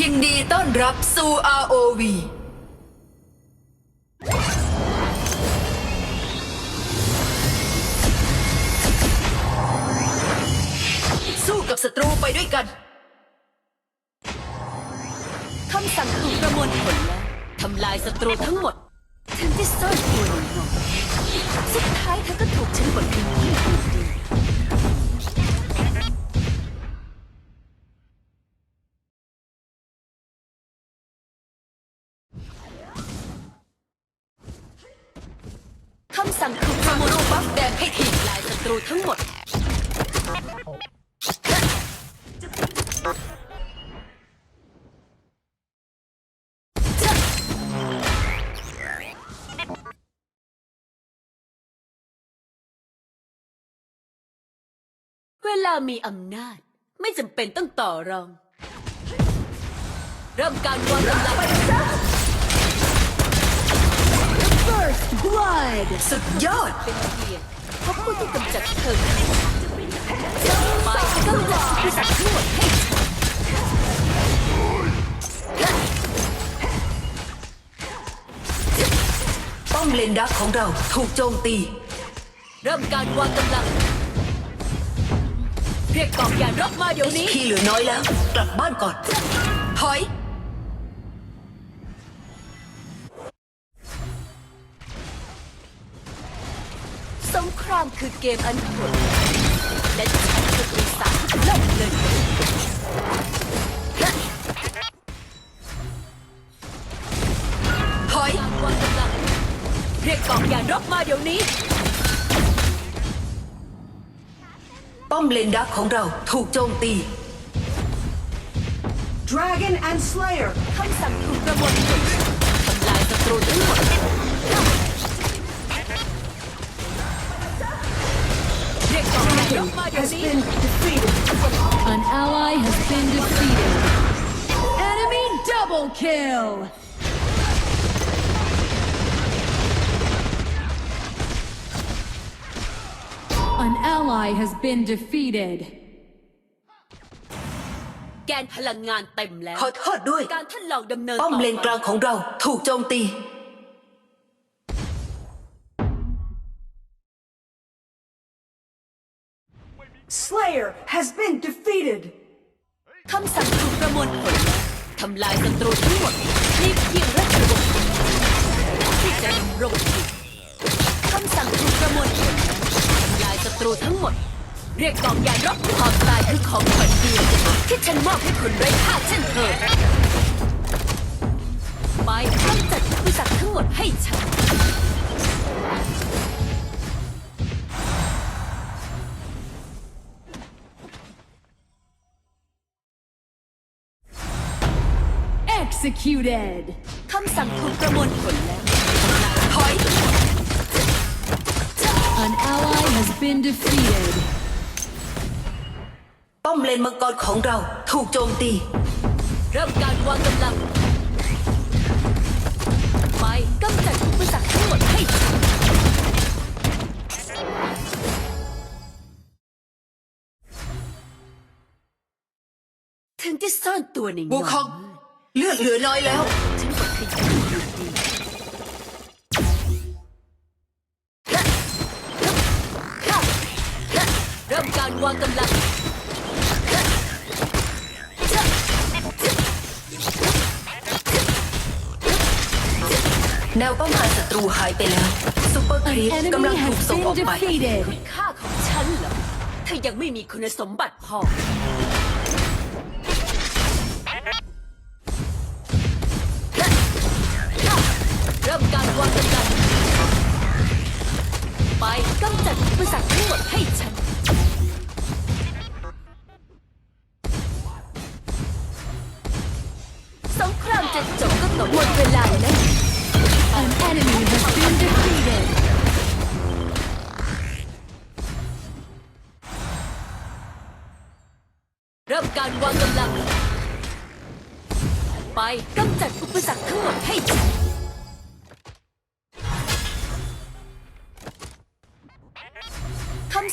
ยินดีต้อนรับสู่ ROV สู้กับศัตรูไปด้วยกันคำสั่งถูกประมวลผลแล้วทำลายศัตรูทั้งหมด ถึงที่ซ่อนตัวลงนอนสุดท้ายเธอก็ถูกฉันกดทิ้งที่ดี คำสั่งถูกประมวลบัฟแดงให้ทีมลายศัตรูทั้งหมด เวลามีอำนาจ ไม่จำเป็นต้องต่อรอง เริ่มการวางกำลัง First Blood สุดยอดเป็นเพียงเพราะผู้ที่กำจัดเธอไปกำจัดบริษัททั้งหมดให้ป้อมเลนดักของเราถูกโจมตี เริ่มการวางกำลัง เรียกกองยานรบมาเดี๋ยวนี้ พี่เหลือน้อยแล้ว กลับบ้านก่อน ถอย ครามคือเกมอันโหดและฉันคือปีศาจที่เล่นเลยถอยการวางกำลังเรียกกองยานรบมาเดี๋ยวนี้ ป้อมเลนดักของเราถูกโจมตี Dragon and Slayer. คำสั่งถูกประมวลผลทำล ally has been defeated. Enemy double kill. An ally has been defeated. แกนพลังงานเต็มแล้ว ขอโทษด้วย การท่านลองดำเนิน ป้อม ต่อ เลนกลางของเราถูกโจมตี Slayer has been defeated. คำสั่งถูกประมวลผลทำลายศัตรูทั้งหมดมีเพียงราชวงศ์ที่จะดำรงอยู่คำสั่งถูกประมวลผลทำลายศัตรูทั้งหมด เรียกกองยานรบความตายคือของขวัญเดียวที่ฉันมอบให้คนไร้ค่าเช่นเธอไปกำจัดบริษัททั้งหมดให้ฉัน Executed. คำสั่งถูกประมวลผลแล้วถอย An ally has been defeated. ป้อมเลนมังกรของเราถูกโจมตี เริ่มการวางกำลัง ไปกำจัดอุปสรรคทั้งหมดให้ฉันถึงที่ซ่อนตัวในบูคอง เลือดเหลือน้อยแล้ว ฉันกดขยี้อยู่ดีเริ่มการวางกำลังแนวป้องกันศัตรูหายไปแล้วซูเปอร์ค An รีปกำลั enemy งถูก has ส่งออก been ไป defeated. ค่าของฉันเหรอเธอยังไม่มีคุณสมบัติพอ กำจัดอุปสรรคทั้งหมดให้ฉัน สงครามจะจบก็ต่อหมดเวลาแล้ว An enemy has been defeated.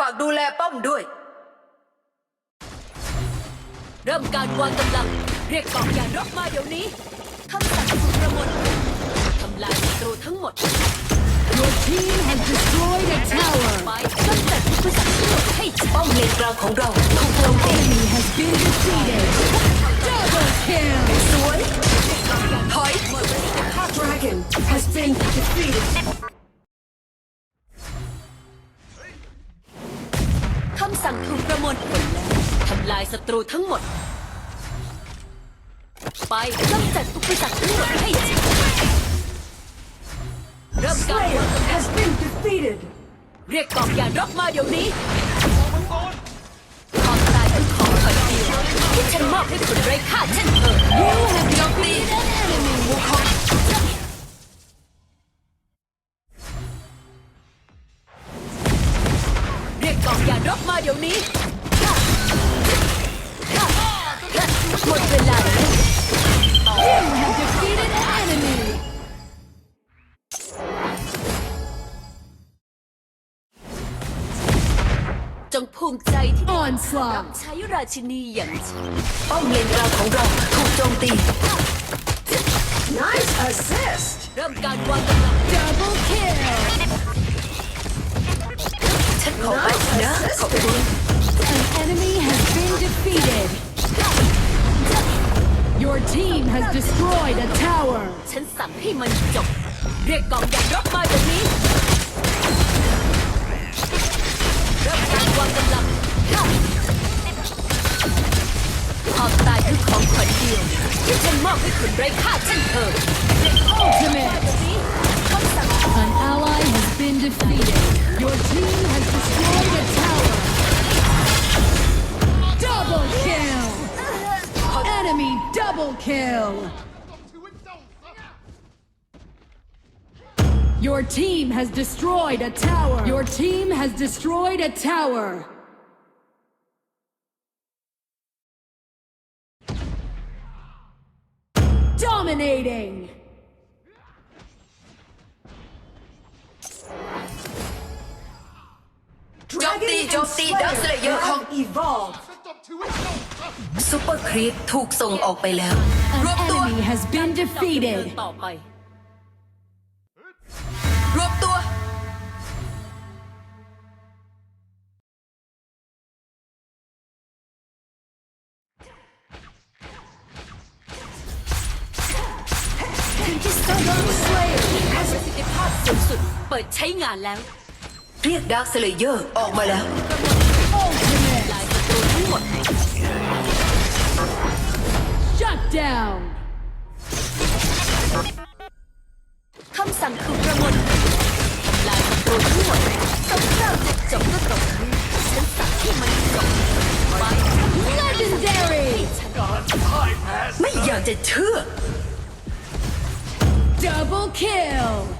ฝากดูแลป้อมด้วย เริ่มการวางกำลัง เรียกกองยานรบมาเดี๋ยวนี้คำสั่งสุรมนทำลายศัตรูทั้งหมด Your team has destroyed a ไป tower. กำจัดผู้สัตว์ทั้งหมดให้ป้อมเลนกลางของเราถูกโจมตี Enemy has been defeated. Double kill. สวยถอย Dragon has been defeated. ำสั่งถูกประมวลผลแล้วทำลายศัตรูทั้งหมด ไปกำจัดอุปสรรคทั้งหมดให้สิ้นเริ่มการวางกำลัง has been defeated. เรียกกองยานรบมาเดี๋ยวนี้ความตายคือของขวัญเดียวที่ฉันมอบให้คนไร้ค่าเช่นเธอ You have defeated enemy. เงภูมิใจที่ได้รับ Onslaught. ใช้ราชินีอย่างฉันป้อมเลนกลางของเราถูกโจมตี Nice assist. เริ่มการวางกำลัง Double kill. ฉันขอไปนะ ขอบคุณ An enemy has been defeated. Your team has destroyed a tower. ฉันสั่งให้มันจบ เรียกกองยานรบ ยว ที่ฉันมอบให้คนไร้ค่าเช่นเธอ Ultimate. เดี๋ยวนี้คำสั่ง An ally has been defeated. Your team has destroyed a tower. Double kill. Enemy double kill. Your team has destroyed a tower. Your team has destroyed a tower. Dominating. Dragon Jump and jump Dark Slayer Slayer have evolved. ซูเปอร์ครีปถูกส่งออกไปแล้ว An รวบตัว enemy has been เดิน defeated. ต่อไป รวบตัว สูงสุด เปิดใช้งานแล้ว เรียกดาร์คสเลเยอร์ออกมาแล้ว Ultimate. ลายศัตรูทั้งหมด Shut down. คำสั่งถูกประมวลทำลายศัตรูทั้งหมดสงครามจะจบก็ตรงนี้ฉันสั่งให้มันจบไป Legendary. ไม่อยากจะเชื่อ Double kill.